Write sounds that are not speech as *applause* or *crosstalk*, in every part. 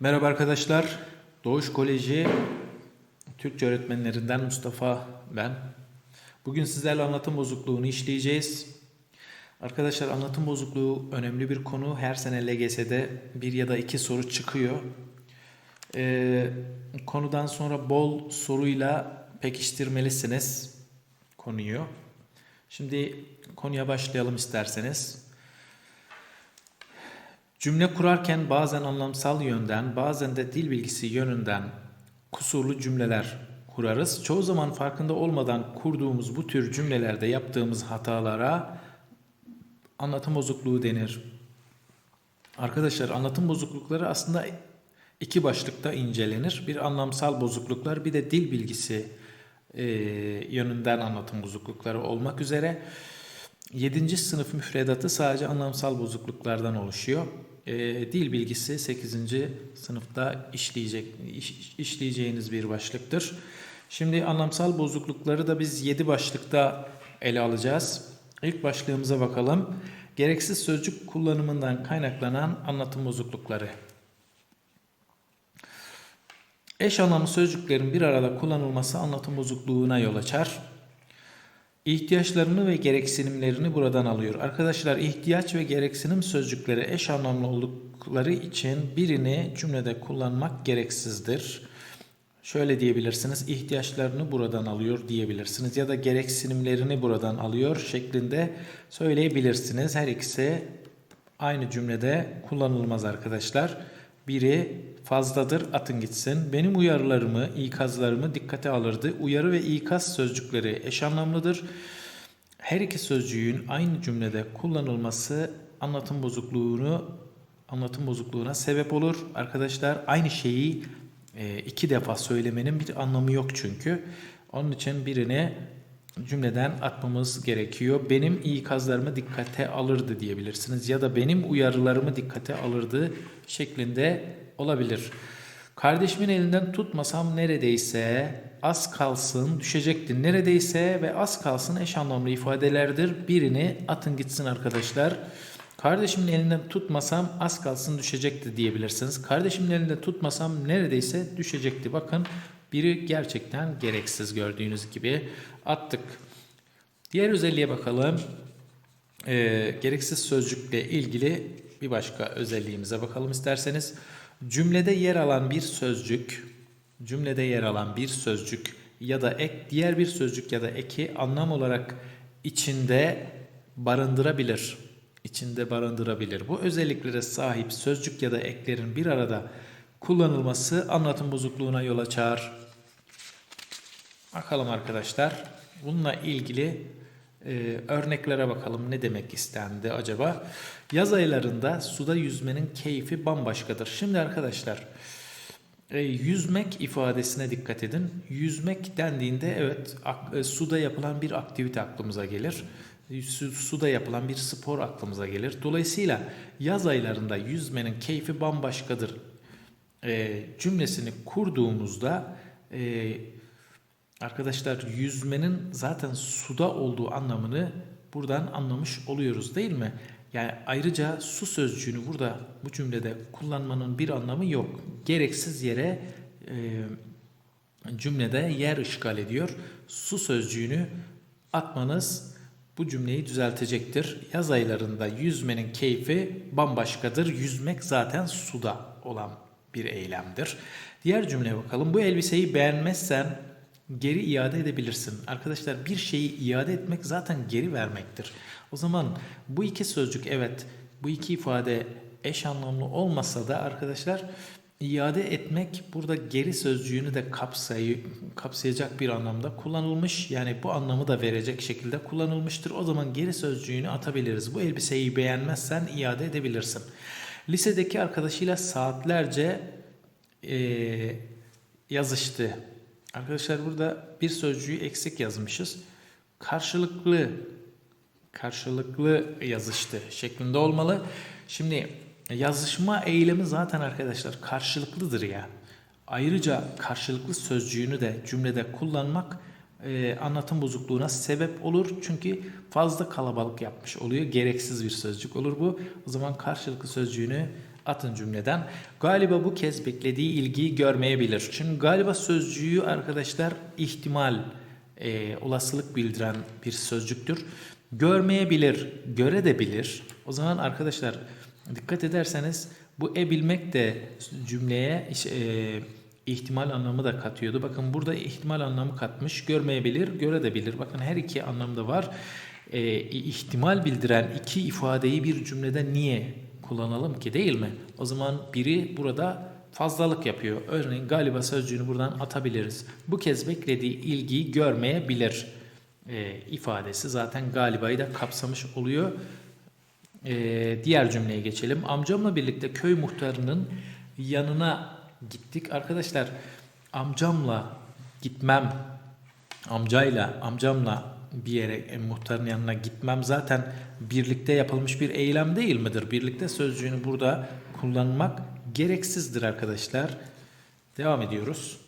Merhaba arkadaşlar. Doğuş Koleji Türkçe öğretmenlerinden Mustafa ben. Bugün sizlerle anlatım bozukluğunu işleyeceğiz. Arkadaşlar anlatım bozukluğu önemli bir konu. Her sene LGS'de bir ya da iki soru çıkıyor. Ee, konudan sonra bol soruyla pekiştirmelisiniz konuyu. Şimdi konuya başlayalım isterseniz. Cümle kurarken bazen anlamsal yönden, bazen de dil bilgisi yönünden kusurlu cümleler kurarız. Çoğu zaman farkında olmadan kurduğumuz bu tür cümlelerde yaptığımız hatalara anlatım bozukluğu denir. Arkadaşlar anlatım bozuklukları aslında iki başlıkta incelenir. Bir anlamsal bozukluklar, bir de dil bilgisi e, yönünden anlatım bozuklukları olmak üzere 7. sınıf müfredatı sadece anlamsal bozukluklardan oluşuyor. E, dil bilgisi 8. sınıfta işleyecek iş- işleyeceğiniz bir başlıktır. Şimdi anlamsal bozuklukları da biz 7 başlıkta ele alacağız. İlk başlığımıza bakalım. Gereksiz sözcük kullanımından kaynaklanan anlatım bozuklukları. Eş anlamlı sözcüklerin bir arada kullanılması anlatım bozukluğuna yol açar. İhtiyaçlarını ve gereksinimlerini buradan alıyor. Arkadaşlar ihtiyaç ve gereksinim sözcükleri eş anlamlı oldukları için birini cümlede kullanmak gereksizdir. Şöyle diyebilirsiniz, ihtiyaçlarını buradan alıyor diyebilirsiniz ya da gereksinimlerini buradan alıyor şeklinde söyleyebilirsiniz. Her ikisi aynı cümlede kullanılmaz arkadaşlar. Biri fazladır atın gitsin. Benim uyarılarımı, ikazlarımı dikkate alırdı. Uyarı ve ikaz sözcükleri eş anlamlıdır. Her iki sözcüğün aynı cümlede kullanılması anlatım bozukluğunu anlatım bozukluğuna sebep olur. Arkadaşlar aynı şeyi e, iki defa söylemenin bir anlamı yok çünkü. Onun için birini cümleden atmamız gerekiyor. Benim ikazlarımı dikkate alırdı diyebilirsiniz ya da benim uyarılarımı dikkate alırdı şeklinde olabilir. Kardeşimin elinden tutmasam neredeyse az kalsın düşecekti. Neredeyse ve az kalsın eş anlamlı ifadelerdir. Birini atın gitsin arkadaşlar. Kardeşimin elinden tutmasam az kalsın düşecekti diyebilirsiniz. Kardeşimin elinden tutmasam neredeyse düşecekti. Bakın biri gerçekten gereksiz gördüğünüz gibi attık. Diğer özelliğe bakalım. Ee, gereksiz sözcükle ilgili bir başka özelliğimize bakalım isterseniz. Cümlede yer alan bir sözcük, cümlede yer alan bir sözcük ya da ek diğer bir sözcük ya da eki anlam olarak içinde barındırabilir. İçinde barındırabilir. Bu özelliklere sahip sözcük ya da eklerin bir arada kullanılması anlatım bozukluğuna yol açar. Bakalım arkadaşlar. Bununla ilgili e, örneklere bakalım ne demek istendi acaba. Yaz aylarında suda yüzmenin keyfi bambaşkadır. Şimdi arkadaşlar e, yüzmek ifadesine dikkat edin. Yüzmek dendiğinde evet e, suda yapılan bir aktivite aklımıza gelir. Su- Suda yapılan bir spor aklımıza gelir. Dolayısıyla yaz aylarında yüzmenin keyfi bambaşkadır e, cümlesini kurduğumuzda arkadaşlar yüzmenin zaten suda olduğu anlamını buradan anlamış oluyoruz değil mi? Yani ayrıca su sözcüğünü burada bu cümlede kullanmanın bir anlamı yok. Gereksiz yere e, cümlede yer işgal ediyor. Su sözcüğünü atmanız bu cümleyi düzeltecektir. Yaz aylarında yüzmenin keyfi bambaşkadır. Yüzmek zaten suda olan bir eylemdir. Diğer cümleye bakalım. Bu elbiseyi beğenmezsen geri iade edebilirsin. Arkadaşlar bir şeyi iade etmek zaten geri vermektir. O zaman bu iki sözcük evet bu iki ifade eş anlamlı olmasa da arkadaşlar iade etmek burada geri sözcüğünü de kapsayı, kapsayacak bir anlamda kullanılmış. Yani bu anlamı da verecek şekilde kullanılmıştır. O zaman geri sözcüğünü atabiliriz. Bu elbiseyi beğenmezsen iade edebilirsin. Lisedeki arkadaşıyla saatlerce eee, yazıştı. Arkadaşlar burada bir sözcüğü eksik yazmışız. Karşılıklı karşılıklı yazıştı şeklinde olmalı. Şimdi yazışma eylemi zaten arkadaşlar karşılıklıdır ya. Ayrıca karşılıklı sözcüğünü de cümlede kullanmak e, anlatım bozukluğuna sebep olur. Çünkü fazla kalabalık yapmış oluyor. Gereksiz bir sözcük olur bu. O zaman karşılıklı sözcüğünü atın cümleden. Galiba bu kez beklediği ilgiyi görmeyebilir. Şimdi galiba sözcüğü arkadaşlar ihtimal, e, olasılık bildiren bir sözcüktür. Görmeyebilir, göre de bilir. O zaman arkadaşlar dikkat ederseniz bu e bilmek de cümleye e, ihtimal anlamı da katıyordu. Bakın burada ihtimal anlamı katmış. Görmeyebilir, göre de bilir. Bakın her iki anlamda var. E, ihtimal bildiren iki ifadeyi bir cümlede niye kullanalım ki değil mi? O zaman biri burada fazlalık yapıyor. Örneğin galiba sözcüğünü buradan atabiliriz. Bu kez beklediği ilgiyi görmeyebilir e, ifadesi zaten galibayı da kapsamış oluyor. E, diğer cümleye geçelim. Amcamla birlikte köy muhtarının yanına gittik. Arkadaşlar amcamla gitmem, amcayla, amcamla bir yere e, muhtarın yanına gitmem zaten birlikte yapılmış bir eylem değil midir? Birlikte sözcüğünü burada kullanmak gereksizdir arkadaşlar. Devam ediyoruz.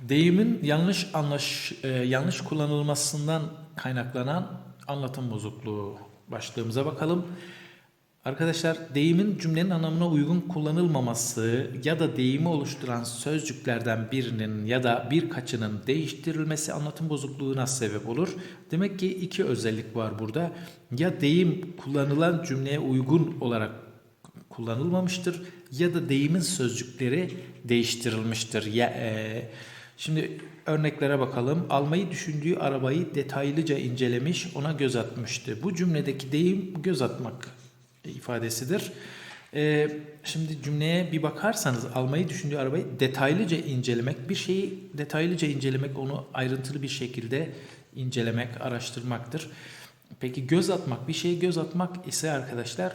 Deyimin yanlış anlaş e, yanlış kullanılmasından kaynaklanan anlatım bozukluğu başlığımıza bakalım. Arkadaşlar deyimin cümlenin anlamına uygun kullanılmaması ya da deyimi oluşturan sözcüklerden birinin ya da birkaçının değiştirilmesi anlatım bozukluğuna sebep olur. Demek ki iki özellik var burada. Ya deyim kullanılan cümleye uygun olarak kullanılmamıştır ya da deyimin sözcükleri değiştirilmiştir. Ya, e, şimdi örneklere bakalım. Almayı düşündüğü arabayı detaylıca incelemiş, ona göz atmıştı. Bu cümledeki deyim göz atmak ifadesidir. Ee, şimdi cümleye bir bakarsanız almayı düşündüğü arabayı detaylıca incelemek, bir şeyi detaylıca incelemek, onu ayrıntılı bir şekilde incelemek, araştırmaktır. Peki göz atmak, bir şeye göz atmak ise arkadaşlar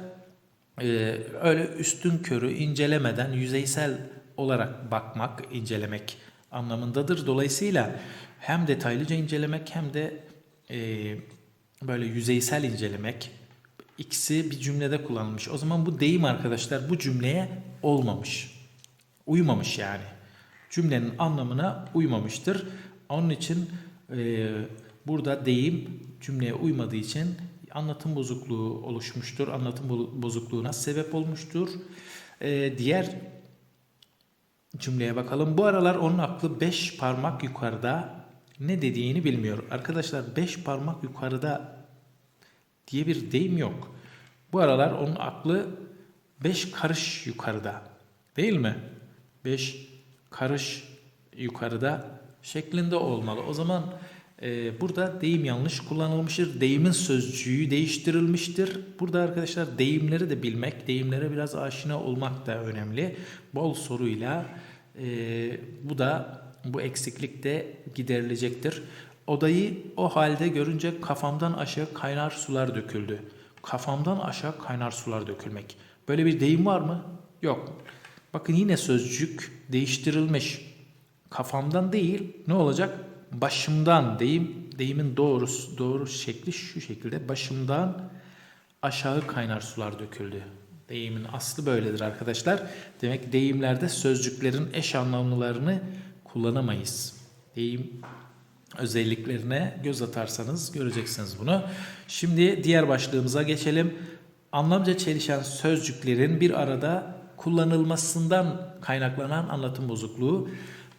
e, öyle üstün körü incelemeden yüzeysel olarak bakmak, incelemek anlamındadır. Dolayısıyla hem detaylıca incelemek hem de e, böyle yüzeysel incelemek, ikisi bir cümlede kullanılmış. O zaman bu deyim arkadaşlar bu cümleye olmamış. Uymamış yani. Cümlenin anlamına uymamıştır. Onun için e, burada deyim cümleye uymadığı için anlatım bozukluğu oluşmuştur. Anlatım bozukluğuna sebep olmuştur. E, diğer cümleye bakalım. Bu aralar onun aklı beş parmak yukarıda ne dediğini bilmiyor. Arkadaşlar beş parmak yukarıda diye bir deyim yok. Bu aralar onun aklı beş karış yukarıda. Değil mi? Beş karış yukarıda şeklinde olmalı. O zaman e, burada deyim yanlış kullanılmıştır. Deyimin sözcüğü değiştirilmiştir. Burada arkadaşlar deyimleri de bilmek, deyimlere biraz aşina olmak da önemli. Bol soruyla e, bu da bu eksiklik de giderilecektir. Odayı o halde görünce kafamdan aşağı kaynar sular döküldü. Kafamdan aşağı kaynar sular dökülmek. Böyle bir deyim var mı? Yok. Bakın yine sözcük değiştirilmiş. Kafamdan değil ne olacak? Başımdan deyim deyimin doğrusu doğru şekli şu şekilde başımdan aşağı kaynar sular döküldü. Deyimin aslı böyledir arkadaşlar. Demek deyimlerde sözcüklerin eş anlamlılarını kullanamayız. Deyim özelliklerine göz atarsanız göreceksiniz bunu. Şimdi diğer başlığımıza geçelim. Anlamca çelişen sözcüklerin bir arada kullanılmasından kaynaklanan anlatım bozukluğu,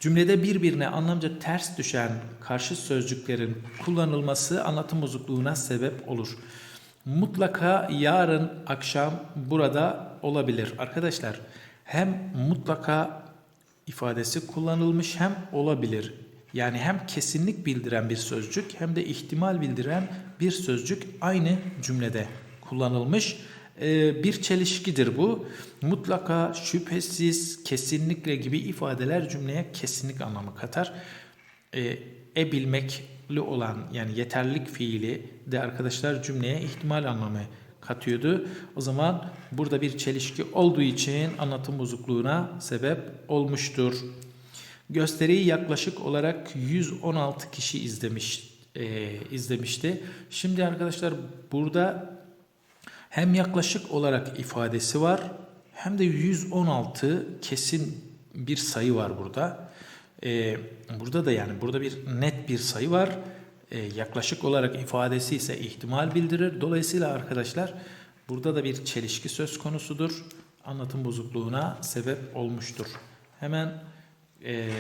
cümlede birbirine anlamca ters düşen karşı sözcüklerin kullanılması anlatım bozukluğuna sebep olur. Mutlaka yarın akşam burada olabilir. Arkadaşlar hem mutlaka ifadesi kullanılmış hem olabilir. Yani hem kesinlik bildiren bir sözcük hem de ihtimal bildiren bir sözcük aynı cümlede kullanılmış. Ee, bir çelişkidir bu. Mutlaka, şüphesiz, kesinlikle gibi ifadeler cümleye kesinlik anlamı katar. Ee, e bilmekli olan yani yeterlilik fiili de arkadaşlar cümleye ihtimal anlamı katıyordu. O zaman burada bir çelişki olduğu için anlatım bozukluğuna sebep olmuştur. Gösteriyi yaklaşık olarak 116 kişi izlemiş e, izlemişti. Şimdi arkadaşlar burada hem yaklaşık olarak ifadesi var hem de 116 kesin bir sayı var burada. E, burada da yani burada bir net bir sayı var. e, yaklaşık olarak ifadesi ise ihtimal bildirir. Dolayısıyla arkadaşlar burada da bir çelişki söz konusudur. Anlatım bozukluğuna sebep olmuştur. Hemen e,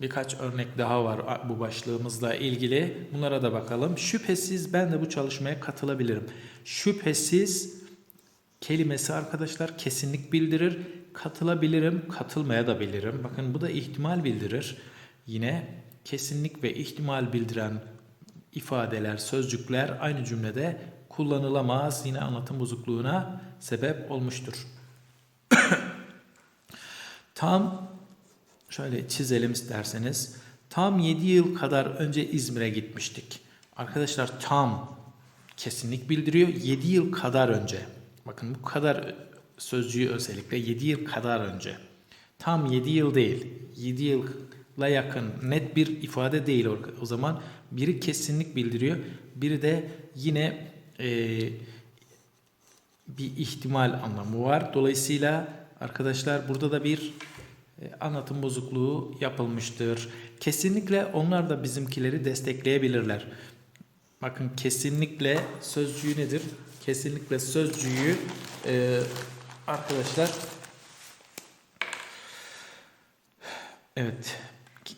birkaç örnek daha var bu başlığımızla ilgili. Bunlara da bakalım. Şüphesiz ben de bu çalışmaya katılabilirim. Şüphesiz kelimesi arkadaşlar kesinlik bildirir. Katılabilirim, katılmaya da bilirim. Bakın bu da ihtimal bildirir. Yine kesinlik ve ihtimal bildiren ifadeler, sözcükler aynı cümlede kullanılamaz. Yine anlatım bozukluğuna sebep olmuştur. *coughs* Tam şöyle çizelim isterseniz. Tam 7 yıl kadar önce İzmir'e gitmiştik. Arkadaşlar tam kesinlik bildiriyor. 7 yıl kadar önce. Bakın bu kadar sözcüğü özellikle 7 yıl kadar önce. Tam 7 yıl değil. 7 yılla yakın net bir ifade değil o, zaman. Biri kesinlik bildiriyor. Biri de yine eee bir ihtimal anlamı var. Dolayısıyla arkadaşlar burada da bir e, anlatım bozukluğu yapılmıştır. Kesinlikle onlar da bizimkileri destekleyebilirler. Bakın kesinlikle sözcüğü nedir? Kesinlikle sözcüğü e, arkadaşlar evet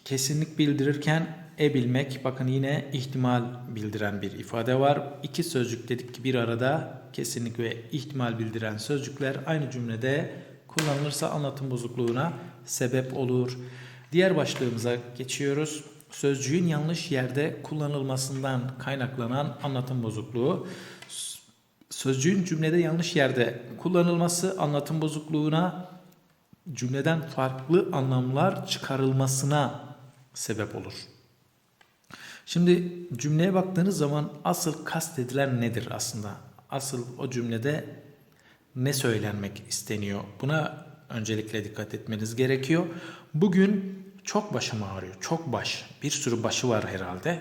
kesinlik bildirirken e bilmek bakın yine ihtimal bildiren bir ifade var. İki sözcük dedik ki bir arada kesinlik ve ihtimal bildiren sözcükler aynı cümlede kullanılırsa anlatım bozukluğuna sebep olur. Diğer başlığımıza geçiyoruz. Sözcüğün yanlış yerde kullanılmasından kaynaklanan anlatım bozukluğu. Sözcüğün cümlede yanlış yerde kullanılması anlatım bozukluğuna cümleden farklı anlamlar çıkarılmasına sebep olur. Şimdi cümleye baktığınız zaman asıl kastedilen nedir aslında? Asıl o cümlede ne söylenmek isteniyor? Buna öncelikle dikkat etmeniz gerekiyor. Bugün çok başım ağrıyor. Çok baş. Bir sürü başı var herhalde.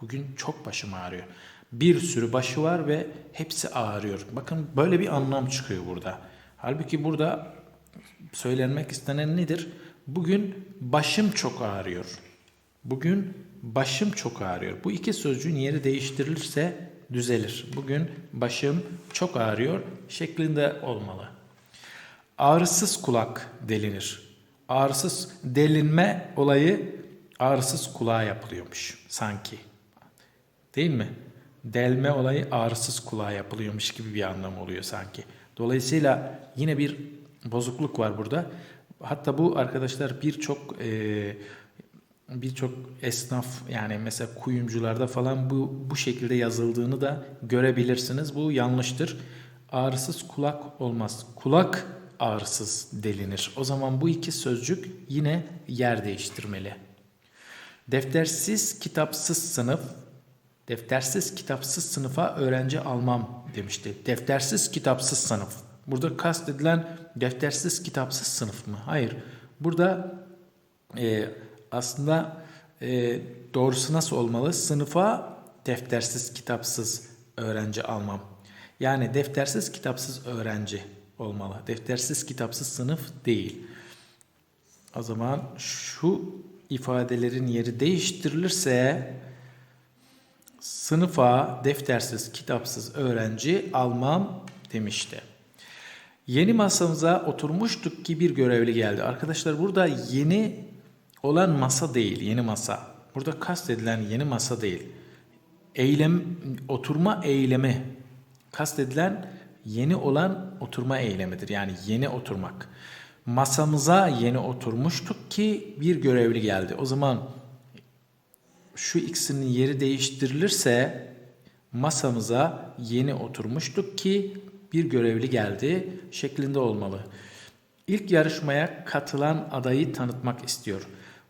Bugün çok başım ağrıyor. Bir sürü başı var ve hepsi ağrıyor. Bakın böyle bir anlam çıkıyor burada. Halbuki burada söylenmek istenen nedir? Bugün başım çok ağrıyor. Bugün başım çok ağrıyor. Bu iki sözcüğün yeri değiştirilirse düzelir. Bugün başım çok ağrıyor şeklinde olmalı. Ağrısız kulak delinir. Ağrısız delinme olayı ağrısız kulağa yapılıyormuş sanki. Değil mi? Delme olayı ağrısız kulağa yapılıyormuş gibi bir anlam oluyor sanki. Dolayısıyla yine bir bozukluk var burada. Hatta bu arkadaşlar birçok e, birçok esnaf yani mesela kuyumcularda falan bu bu şekilde yazıldığını da görebilirsiniz. Bu yanlıştır. Ağrısız kulak olmaz. Kulak ağrısız delinir. O zaman bu iki sözcük yine yer değiştirmeli. Deftersiz kitapsız sınıf deftersiz kitapsız sınıfa öğrenci almam demişti. Deftersiz kitapsız sınıf. Burada kastedilen deftersiz kitapsız sınıf mı? Hayır. Burada e, aslında e, doğrusu nasıl olmalı? Sınıfa deftersiz kitapsız öğrenci almam. Yani deftersiz kitapsız öğrenci olmalı. Deftersiz kitapsız sınıf değil. O zaman şu ifadelerin yeri değiştirilirse sınıfa deftersiz kitapsız öğrenci almam demişti. Yeni masamıza oturmuştuk ki bir görevli geldi. Arkadaşlar burada yeni olan masa değil, yeni masa. Burada kastedilen yeni masa değil. Eylem, oturma eylemi. Kastedilen yeni olan oturma eylemidir. Yani yeni oturmak. Masamıza yeni oturmuştuk ki bir görevli geldi. O zaman şu ikisinin yeri değiştirilirse masamıza yeni oturmuştuk ki bir görevli geldi şeklinde olmalı. İlk yarışmaya katılan adayı tanıtmak istiyor.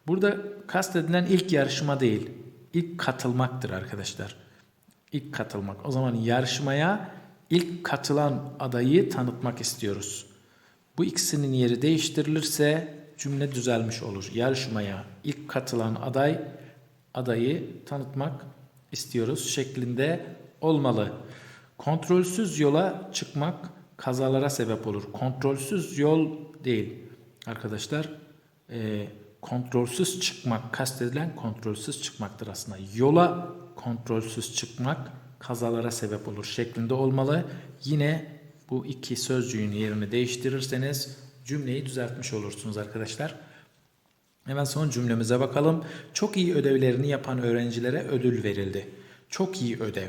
Burada kastedilen ilk yarışma değil, ilk katılmaktır arkadaşlar. İlk katılmak. O zaman yarışmaya ilk katılan adayı tanıtmak istiyoruz. Bu ikisinin yeri değiştirilirse cümle düzelmiş olur. Yarışmaya ilk katılan aday adayı tanıtmak istiyoruz şeklinde olmalı. Kontrolsüz yola çıkmak kazalara sebep olur. Kontrolsüz yol değil arkadaşlar. E, kontrolsüz çıkmak kastedilen kontrolsüz çıkmaktır aslında. Yola kontrolsüz çıkmak kazalara sebep olur şeklinde olmalı. Yine bu iki sözcüğün yerini değiştirirseniz cümleyi düzeltmiş olursunuz arkadaşlar. Hemen son cümlemize bakalım. Çok iyi ödevlerini yapan öğrencilere ödül verildi. Çok iyi ödev.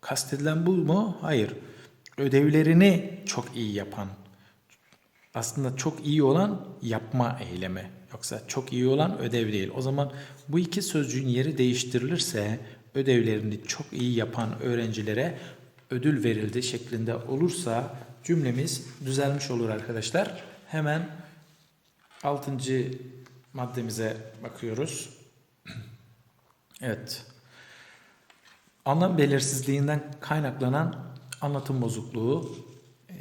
Kastedilen bu mu? Hayır. Ödevlerini çok iyi yapan. Aslında çok iyi olan yapma eylemi. Yoksa çok iyi olan ödev değil. O zaman bu iki sözcüğün yeri değiştirilirse ödevlerini çok iyi yapan öğrencilere ödül verildi şeklinde olursa cümlemiz düzelmiş olur arkadaşlar. Hemen altıncı maddemize bakıyoruz. Evet. Anlam belirsizliğinden kaynaklanan anlatım bozukluğu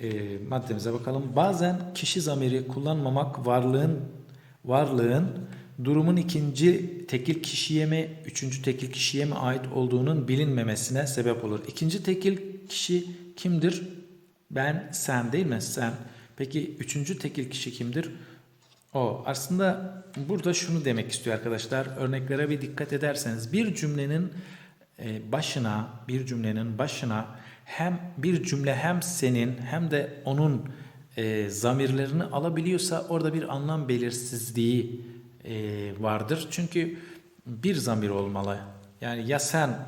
e, maddemize bakalım. Bazen kişi zamiri kullanmamak varlığın varlığın durumun ikinci tekil kişiye mi, üçüncü tekil kişiye mi ait olduğunun bilinmemesine sebep olur. İkinci tekil kişi kimdir? Ben, sen değil mi? Sen. Peki üçüncü tekil kişi kimdir? O. Aslında burada şunu demek istiyor arkadaşlar. Örneklere bir dikkat ederseniz bir cümlenin e, başına, bir cümlenin başına hem bir cümle hem senin hem de onun e, zamirlerini alabiliyorsa orada bir anlam belirsizliği e, vardır. Çünkü bir zamir olmalı. Yani ya sen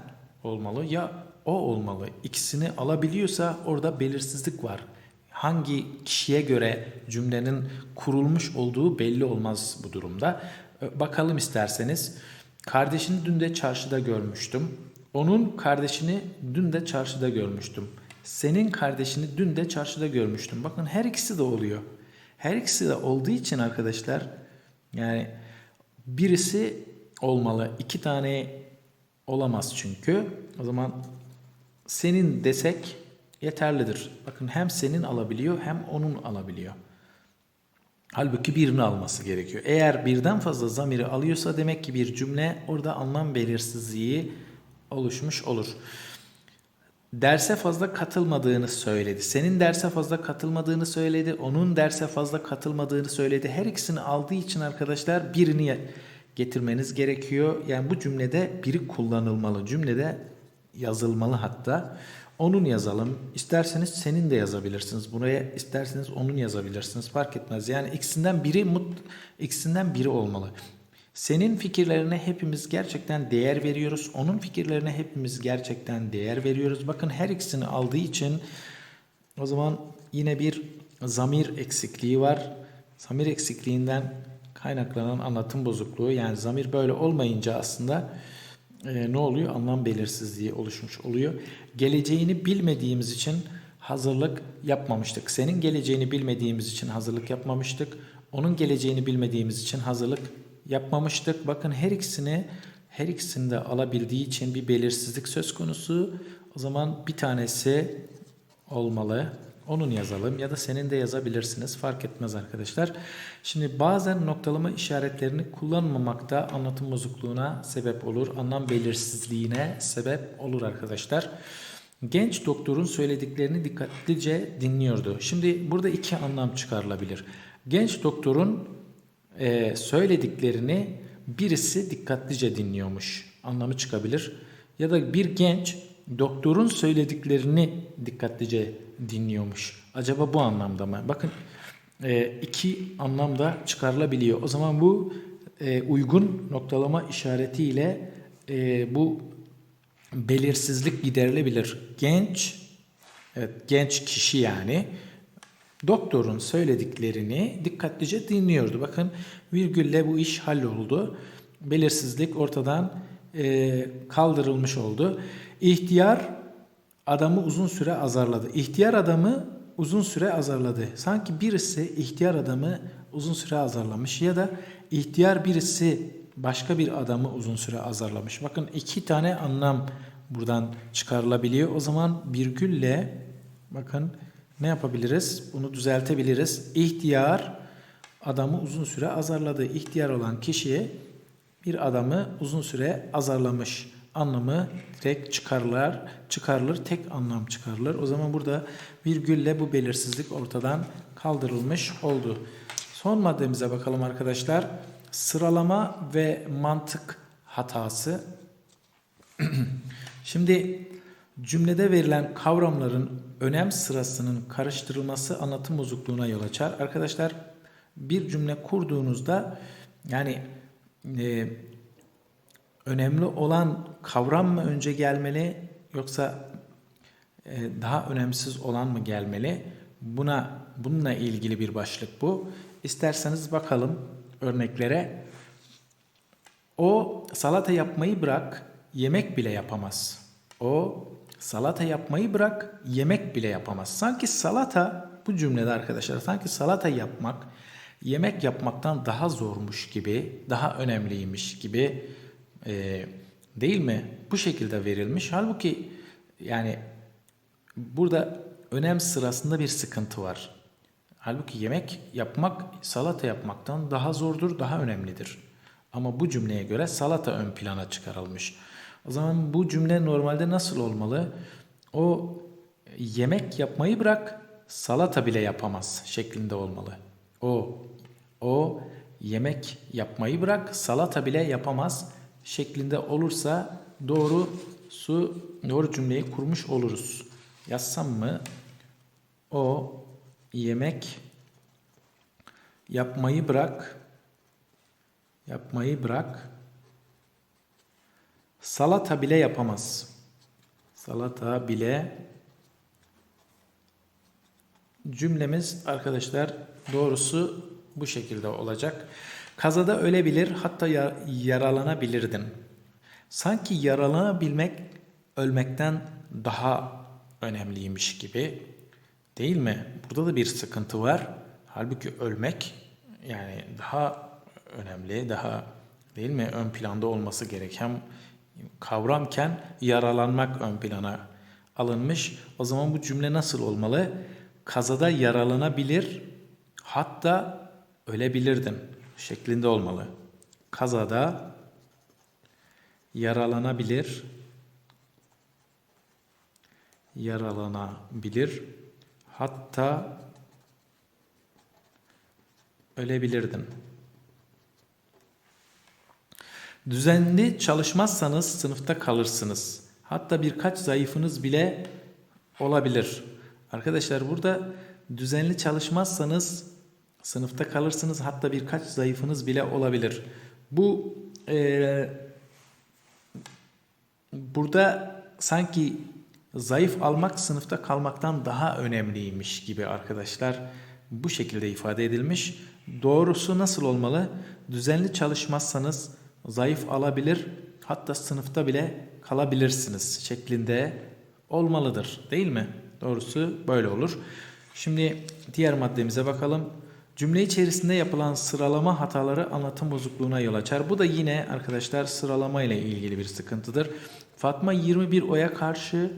olmalı ya o olmalı. İkisini alabiliyorsa orada belirsizlik var. Hangi kişiye göre cümlenin kurulmuş olduğu belli olmaz bu durumda. Ö, Bakalım isterseniz. Kardeşini dün de çarşıda görmüştüm. Onun kardeşini dün de çarşıda görmüştüm. Senin kardeşini dün de çarşıda görmüştüm. Bakın her ikisi de oluyor. Her ikisi de olduğu için arkadaşlar yani birisi olmalı. iki tane olamaz çünkü. O zaman senin desek yeterlidir. Bakın hem senin alabiliyor hem onun alabiliyor. Halbuki birini alması gerekiyor. Eğer birden fazla zamiri alıyorsa demek ki bir cümle orada anlam belirsizliği oluşmuş olur. Derse fazla katılmadığını söyledi. Senin derse fazla katılmadığını söyledi. Onun derse fazla katılmadığını söyledi. Her ikisini aldığı için arkadaşlar birini getirmeniz gerekiyor. Yani bu cümlede biri kullanılmalı. Cümlede yazılmalı hatta. Onun yazalım. İsterseniz senin de yazabilirsiniz. Buraya isterseniz onun yazabilirsiniz. Fark etmez. Yani ikisinden biri mut ikisinden biri olmalı. Senin fikirlerine hepimiz gerçekten değer veriyoruz. Onun fikirlerine hepimiz gerçekten değer veriyoruz. Bakın her ikisini aldığı için o zaman yine bir zamir eksikliği var. Zamir eksikliğinden kaynaklanan anlatım bozukluğu yani zamir böyle olmayınca aslında e, ne oluyor? Anlam belirsizliği oluşmuş oluyor. Geleceğini bilmediğimiz için hazırlık yapmamıştık. Senin geleceğini bilmediğimiz için hazırlık yapmamıştık. Onun geleceğini bilmediğimiz için hazırlık yapmamıştık. Bakın her ikisini her ikisini de alabildiği için bir belirsizlik söz konusu. O zaman bir tanesi olmalı. Onun yazalım ya da senin de yazabilirsiniz. Fark etmez arkadaşlar. Şimdi bazen noktalama işaretlerini kullanmamak da anlatım bozukluğuna sebep olur. Anlam belirsizliğine sebep olur arkadaşlar. Genç doktorun söylediklerini dikkatlice dinliyordu. Şimdi burada iki anlam çıkarılabilir. Genç doktorun e, söylediklerini birisi dikkatlice dinliyormuş anlamı çıkabilir. Ya da bir genç doktorun söylediklerini dikkatlice dinliyormuş. Acaba bu anlamda mı? Bakın e, iki anlamda çıkarılabiliyor. O zaman bu e, uygun noktalama işaretiyle e, bu belirsizlik giderilebilir. Genç, evet genç kişi yani doktorun söylediklerini dikkatlice dinliyordu. Bakın virgülle bu iş halloldu. Belirsizlik ortadan e, kaldırılmış oldu. İhtiyar adamı uzun süre azarladı. İhtiyar adamı uzun süre azarladı. Sanki birisi ihtiyar adamı uzun süre azarlamış ya da ihtiyar birisi başka bir adamı uzun süre azarlamış. Bakın iki tane anlam buradan çıkarılabiliyor. O zaman virgülle bakın ne yapabiliriz? Bunu düzeltebiliriz. İhtiyar adamı uzun süre azarladı. İhtiyar olan kişiye bir adamı uzun süre azarlamış anlamı direkt çıkarılır, çıkarılır, tek anlam çıkarılır. O zaman burada virgülle bu belirsizlik ortadan kaldırılmış oldu. Son maddemize bakalım arkadaşlar. Sıralama ve mantık hatası. *clears throat* Şimdi cümlede verilen kavramların önem sırasının karıştırılması anlatım bozukluğuna yol açar. Arkadaşlar bir cümle kurduğunuzda yani e, önemli olan kavram mı önce gelmeli yoksa e, daha önemsiz olan mı gelmeli? Buna bununla ilgili bir başlık bu. İsterseniz bakalım örneklere. O salata yapmayı bırak, yemek bile yapamaz. O salata yapmayı bırak, yemek bile yapamaz. Sanki salata bu cümlede arkadaşlar sanki salata yapmak yemek yapmaktan daha zormuş gibi, daha önemliymiş gibi e, değil mi? Bu şekilde verilmiş. Halbuki yani burada önem sırasında bir sıkıntı var. Halbuki yemek yapmak salata yapmaktan daha zordur, daha önemlidir. Ama bu cümleye göre salata ön plana çıkarılmış. O zaman bu cümle normalde nasıl olmalı? O yemek yapmayı bırak, salata bile yapamaz şeklinde olmalı. O o yemek yapmayı bırak, salata bile yapamaz şeklinde olursa doğru su doğru cümleyi kurmuş oluruz. Yazsam mı? O yemek yapmayı bırak yapmayı bırak salata bile yapamaz. Salata bile cümlemiz arkadaşlar doğrusu bu şekilde olacak. Kazada ölebilir hatta yaralanabilirdin. Sanki yaralanabilmek ölmekten daha önemliymiş gibi değil mi? Burada da bir sıkıntı var. Halbuki ölmek yani daha önemli, daha değil mi? Ön planda olması gereken kavramken yaralanmak ön plana alınmış. O zaman bu cümle nasıl olmalı? Kazada yaralanabilir hatta ölebilirdin şeklinde olmalı. Kazada yaralanabilir, yaralanabilir, hatta ölebilirdin. Düzenli çalışmazsanız sınıfta kalırsınız. Hatta birkaç zayıfınız bile olabilir. Arkadaşlar burada düzenli çalışmazsanız Sınıfta kalırsınız hatta birkaç zayıfınız bile olabilir. Bu e, burada sanki zayıf almak sınıfta kalmaktan daha önemliymiş gibi arkadaşlar. Bu şekilde ifade edilmiş. Doğrusu nasıl olmalı? Düzenli çalışmazsanız zayıf alabilir hatta sınıfta bile kalabilirsiniz şeklinde olmalıdır değil mi? Doğrusu böyle olur. Şimdi diğer maddemize bakalım. Cümle içerisinde yapılan sıralama hataları anlatım bozukluğuna yol açar. Bu da yine arkadaşlar sıralama ile ilgili bir sıkıntıdır. Fatma 21 oya karşı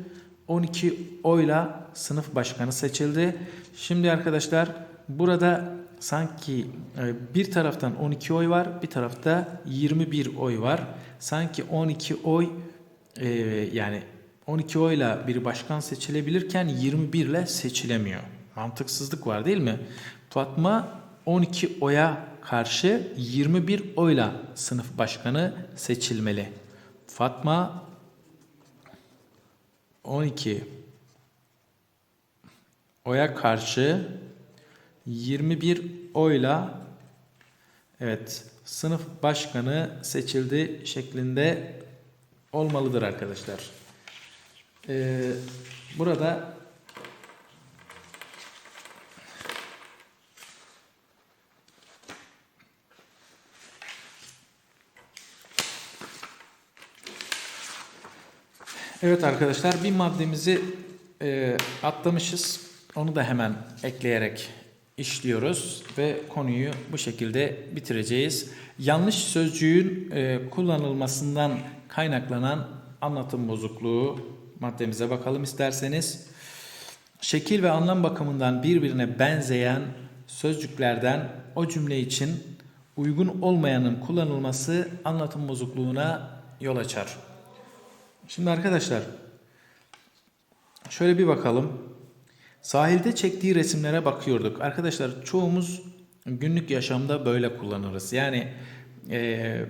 12 oyla sınıf başkanı seçildi. Şimdi arkadaşlar burada sanki e, bir taraftan 12 oy var, bir tarafta 21 oy var. Sanki 12 oy e, yani 12 oyla bir başkan seçilebilirken 21 ile seçilemiyor. Mantıksızlık var değil mi? Fatma 12 oya karşı 21 oyla sınıf başkanı seçilmeli. Fatma 12 oya karşı 21 oyla evet sınıf başkanı seçildi şeklinde olmalıdır arkadaşlar. Ee, burada Evet arkadaşlar bir maddemizi e, atlamışız. Onu da hemen ekleyerek işliyoruz ve konuyu bu şekilde bitireceğiz. Yanlış sözcüğün e, kullanılmasından kaynaklanan anlatım bozukluğu maddemize bakalım isterseniz. Şekil ve anlam bakımından birbirine benzeyen sözcüklerden o cümle için uygun olmayanın kullanılması anlatım bozukluğuna yol açar. Şimdi arkadaşlar şöyle bir bakalım. Sahilde çektiği resimlere bakıyorduk. Arkadaşlar çoğumuz günlük yaşamda böyle kullanırız. Yani e,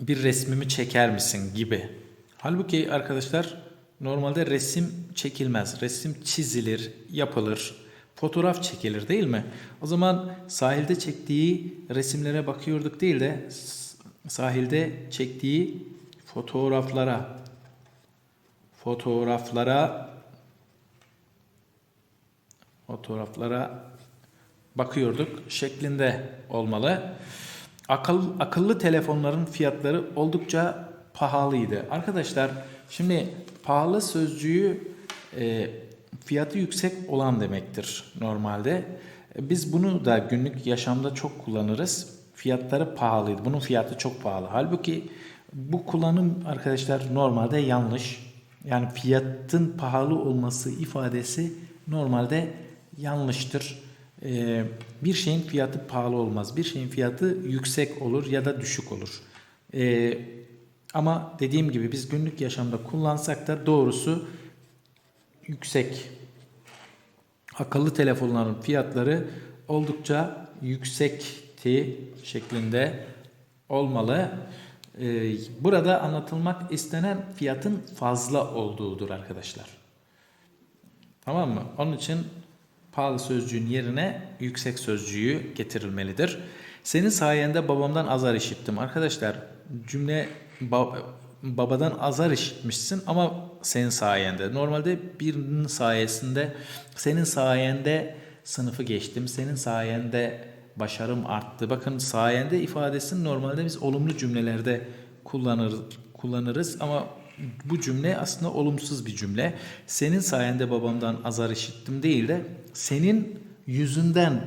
bir resmimi çeker misin gibi. Halbuki arkadaşlar normalde resim çekilmez. Resim çizilir, yapılır, fotoğraf çekilir değil mi? O zaman sahilde çektiği resimlere bakıyorduk değil de sahilde çektiği fotoğraflara fotoğraflara fotoğraflara bakıyorduk şeklinde olmalı. Akıl, akıllı telefonların fiyatları oldukça pahalıydı. Arkadaşlar şimdi pahalı sözcüğü e, fiyatı yüksek olan demektir normalde. E, Biz bunu da günlük yaşamda çok kullanırız. Fiyatları pahalıydı. Bunun fiyatı çok pahalı. Halbuki bu kullanım arkadaşlar normalde yanlış. Yani fiyatın pahalı olması ifadesi normalde yanlıştır. Ee, bir şeyin fiyatı pahalı olmaz. Bir şeyin fiyatı yüksek olur ya da düşük olur. Ee, ama dediğim gibi biz günlük yaşamda kullansak da doğrusu yüksek. Akıllı telefonların fiyatları oldukça yüksekti şeklinde olmalı. Ee, burada anlatılmak istenen fiyatın fazla olduğudur arkadaşlar. Tamam mı? Onun için pahalı sözcüğün yerine yüksek sözcüğü getirilmelidir. Senin sayende babamdan azar işittim. Arkadaşlar cümle ba- babadan azar işitmişsin ama senin sayende. Normalde birinin sayesinde senin sayende sınıfı geçtim. Senin sayende başarım arttı. Bakın sayende ifadesini normalde biz olumlu cümlelerde kullanır, kullanırız ama bu cümle aslında olumsuz bir cümle. Senin sayende babamdan azar işittim değil de senin yüzünden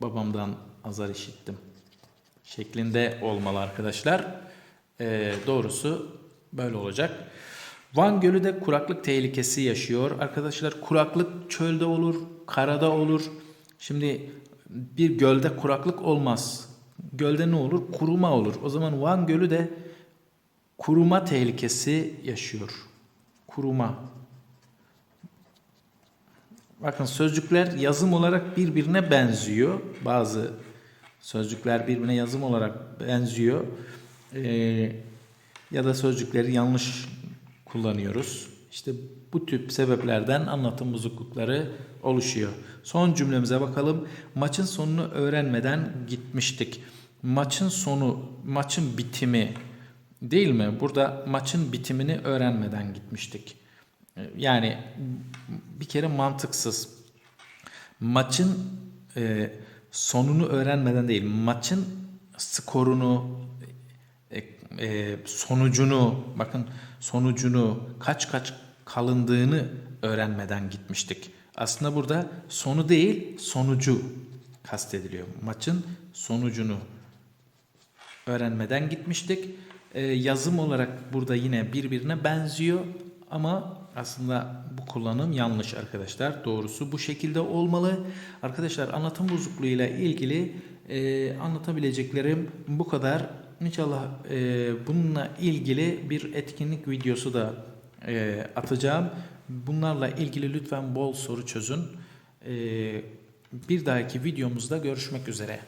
babamdan azar işittim şeklinde olmalı arkadaşlar. Ee, doğrusu böyle olacak. Van Gölü de kuraklık tehlikesi yaşıyor. Arkadaşlar kuraklık çölde olur, karada olur. Şimdi bir gölde kuraklık olmaz. Gölde ne olur? Kuruma olur. O zaman Van Gölü de kuruma tehlikesi yaşıyor. Kuruma. Bakın sözcükler yazım olarak birbirine benziyor. Bazı sözcükler birbirine yazım olarak benziyor. Ee, ya da sözcükleri yanlış kullanıyoruz. İşte bu tip sebeplerden anlatım bozuklukları oluşuyor. Son cümlemize bakalım. Maçın sonunu öğrenmeden gitmiştik. Maçın sonu, maçın bitimi değil mi? Burada maçın bitimini öğrenmeden gitmiştik. Yani bir kere mantıksız. Maçın e, sonunu öğrenmeden değil, maçın skorunu, e, e, sonucunu, bakın sonucunu, kaç kaç kalındığını öğrenmeden gitmiştik. Aslında burada sonu değil, sonucu kastediliyor. Maçın sonucunu öğrenmeden gitmiştik. Ee, yazım olarak burada yine birbirine benziyor ama aslında bu kullanım yanlış arkadaşlar. Doğrusu bu şekilde olmalı. Arkadaşlar anlatım bozukluğuyla ilgili e, anlatabileceklerim bu kadar. İnşallah e, bununla ilgili bir etkinlik videosu da e, atacağım. Bunlarla ilgili lütfen bol soru çözün. E, bir dahaki videomuzda görüşmek üzere.